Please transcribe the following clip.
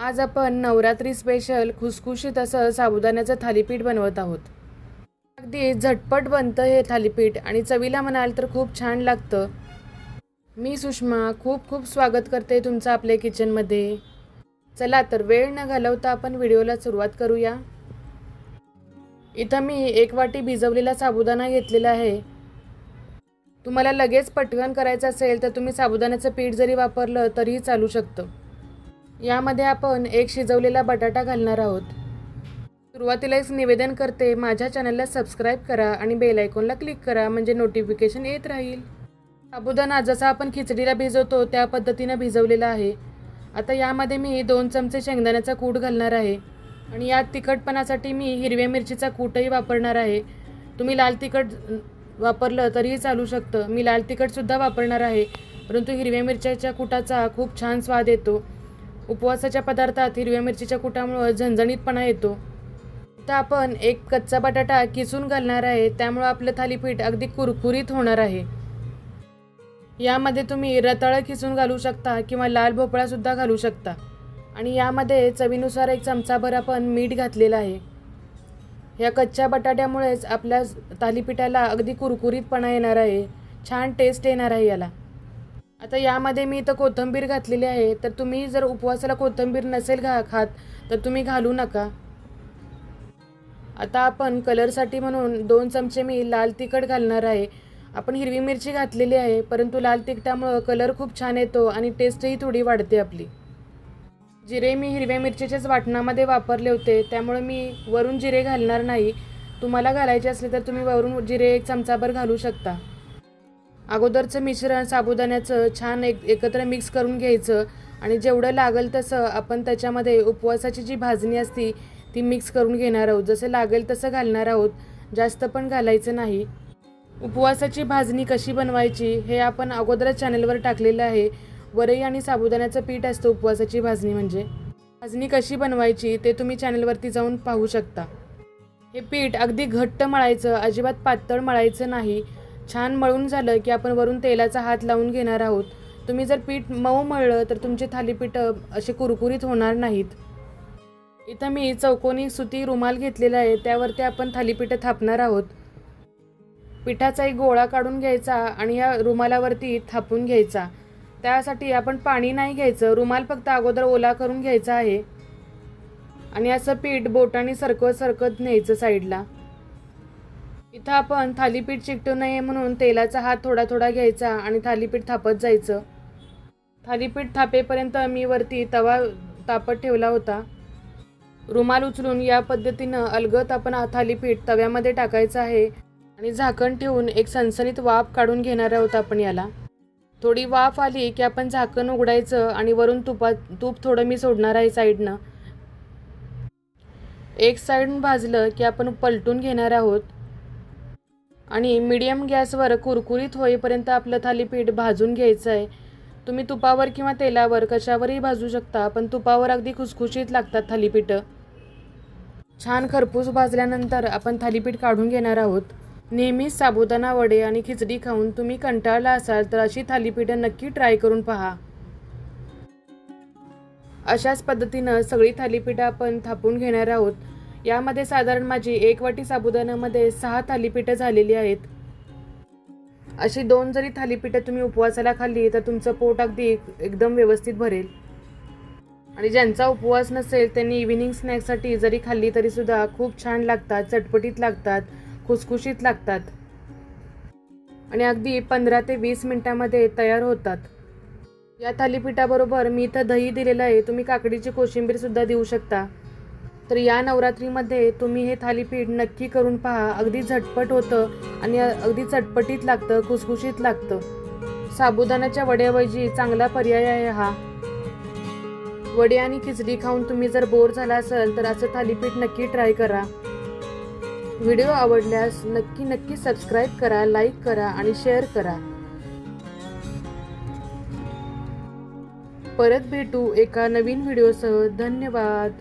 आज आपण नवरात्री स्पेशल खुसखुशीत असं साबुदाण्याचं थालीपीठ बनवत आहोत. अगदी झटपट बनतं हे थालीपीठ आणि चवीला म्हणाल तर खूप छान लागतं. मी सुषमा खूप खूप स्वागत करते तुमचं आपल्या किचनमध्ये चला तर वेळ न घालवता आपण व्हिडिओला सुरुवात करूया. इथं मी एक वाटी भिजवलेला साबुदाणा घेतलेला आहे. तुम्हाला लगेच पटकन करायचं असेल तर तुम्ही साबुदाण्याचं पीठ जरी वापरलं तरीही चालू शकतं. यामध्ये आपण एक शिजवलेला बटाटा घालणार आहोत. सुरुवातीला एक निवेदन करते माझ्या चॅनलला सबस्क्राईब करा आणि बेल आयकॉनला क्लिक करा म्हणजे नोटिफिकेशन येत राहील. साबुदाणा जसा आपण खिचडीला भिजवतो त्या पद्धतीनं भिजवलेला आहे. आता यामध्ये मी दोन चमचे शेंगदाण्याचा कूट घालणार आहे. आणि यात तिखटपणासाठी मी हिरव्या मिरचीचा कूटही वापरणार आहे. तुम्ही लाल तिखट वापरलं तरीही चालू शकतं. मी लाल तिखटसुद्धा वापरणार आहे. परंतु हिरव्या मिरच्याच्या कुटाचा खूप छान स्वाद येतो. उपवासाच्या पदार्थात हिरव्या मिरचीच्या कुटामुळं झणझणीतपणा येतो. तर आपण एक कच्चा बटाटा किसून घालणार आहे त्यामुळं आपलं थालीपीठ अगदी कुरकुरीत होणार आहे. यामध्ये तुम्ही रताळं किसून घालू शकता किंवा लाल भोपळासुद्धा घालू शकता. आणि यामध्ये चवीनुसार एक चमचाभर आपण मीठ घातलेलं आहे. या कच्च्या बटाट्यामुळेच आपल्या थालीपीठाला अगदी कुरकुरीतपणा येणार आहे. छान टेस्ट येणार आहे याला. आता यामध्ये मी इथं कोथिंबीर घातलेली आहे तर तुम्ही जर उपवासाला कोथिंबीर नसेल घा खात तर तुम्ही घालू नका. आता आपण कलरसाठी म्हणून दोन चमचे मी लाल तिखट घालणार आहे. आपण हिरवी मिरची घातलेली आहे परंतु लाल तिखटामुळं कलर खूप छान येतो आणि टेस्टही थोडी वाढते आपली. जिरे मी हिरव्या मिरचीच्याच वाटणामध्ये वापरले होते त्यामुळे मी वरून जिरे घालणार नाही. तुम्हाला घालायचे असले तर तुम्ही वरून जिरे एक चमचाभर घालू शकता. अगोदरचं मिश्रण साबुदाण्याचं छान एक एकत्र मिक्स करून घ्यायचं आणि जेवढं लागेल तसं आपण त्याच्यामध्ये उपवासाची जी भाजणी असती ती मिक्स करून घेणार आहोत. जसं लागेल तसं घालणार आहोत. जास्त पण घालायचं नाही. उपवासाची भाजणी कशी बनवायची हे आपण अगोदरच चॅनलवर टाकलेलं आहे. वरई आणि साबुदाण्याचं पीठ असतं उपवासाची भाजणी म्हणजे. भाजणी कशी बनवायची ते तुम्ही चॅनलवरती जाऊन पाहू शकता. हे पीठ अगदी घट्ट मळायचं अजिबात पातळ मळायचं नाही. छान मळून झालं की आपण वरून तेलाचा हात लावून घेणार आहोत. तुम्ही जर पीठ मऊ मळलं तर तुमचे थालीपीठं असे कुरकुरीत होणार नाहीत. इथं मी चौकोनी सुती रुमाल घेतलेला आहे त्यावरती आपण थालीपीठं थापणार आहोत. पिठाचा एक गोळा काढून घ्यायचा आणि या रुमालावरती थापून घ्यायचा. त्यासाठी आपण पाणी नाही घ्यायचं रुमाल फक्त अगोदर ओला करून घ्यायचा आहे. आणि असं पीठ बोटाने सरकत सरकत न्यायचं साईडला. इथं आपण थालीपीठ चिकटू नये म्हणून तेलाचा हात थोडा थोडा घ्यायचा आणि थालीपीठ थापत जायचं. थालीपीठ थापेपर्यंत मी वरती तवा तापत ठेवला होता. रुमाल उचलून या पद्धतीनं अलगत आपण थालीपीठ तव्यामध्ये टाकायचं आहे आणि झाकण ठेवून एक सणसणीत वाफ काढून घेणार आहोत आपण याला. थोडी वाफ आली की आपण झाकण उघडायचं आणि वरून तुपात तूप थोडं मी सोडणार आहे साईडनं. एक साईडून भाजलं की आपण पलटून घेणार आहोत. आणि मीडियम गॅसवर कुरकुरीत होईपर्यंत आपलं थालीपीठ भाजून घ्यायचं आहे. तुम्ही तुपावर किंवा तेलावर कशावरही भाजू शकता पण तुपावर अगदी खुसखुशीत लागतात थालीपीठं. छान खरपूस भाजल्यानंतर आपण थालीपीठ काढून घेणार आहोत. नेहमीच साबुदाणा वडे आणि खिचडी खाऊन तुम्ही कंटाळला असाल तर अशी थालीपीठं नक्की ट्राय करून पहा. अशाच पद्धतीनं सगळी थालीपीठं आपण थापून घेणार आहोत. यामध्ये साधारण माझी एक वाटी साबुदाण्यामध्ये सहा थालीपीठं झालेली आहेत. अशी दोन जरी थालीपीठं तुम्ही उपवासाला खाल्ली तर तुमचं पोट अगदी एकदम व्यवस्थित भरेल. आणि ज्यांचा उपवास नसेल त्यांनी इव्हिनिंग स्नॅक्ससाठी जरी खाल्ली तरीसुद्धा खूप छान लागतात चटपटीत लागतात खुसखुशीत लागतात. आणि अगदी पंधरा ते वीस मिनटामध्ये तयार होतात. या थालीपीठाबरोबर मी इथं दही दिलेलं आहे. तुम्ही काकडीची कोशिंबीरसुद्धा देऊ शकता. तर या नवरात्रीमध्ये तुम्ही हे थालीपीठ नक्की करून पहा. अगदी झटपट होतं आणि अगदी चटपटीत लागतं खुसखुशीत लागतं. साबुदाण्याच्या वड्याऐवजी चांगला पर्याय आहे हा. वडे आणि खिचडी खाऊन तुम्ही जर बोर झाला असाल तर असं थालीपीठ नक्की ट्राय करा. व्हिडिओ आवडल्यास नक्की नक्की सबस्क्राईब करा लाईक करा आणि शेअर करा. परत भेटू एका नवीन व्हिडिओसह. धन्यवाद.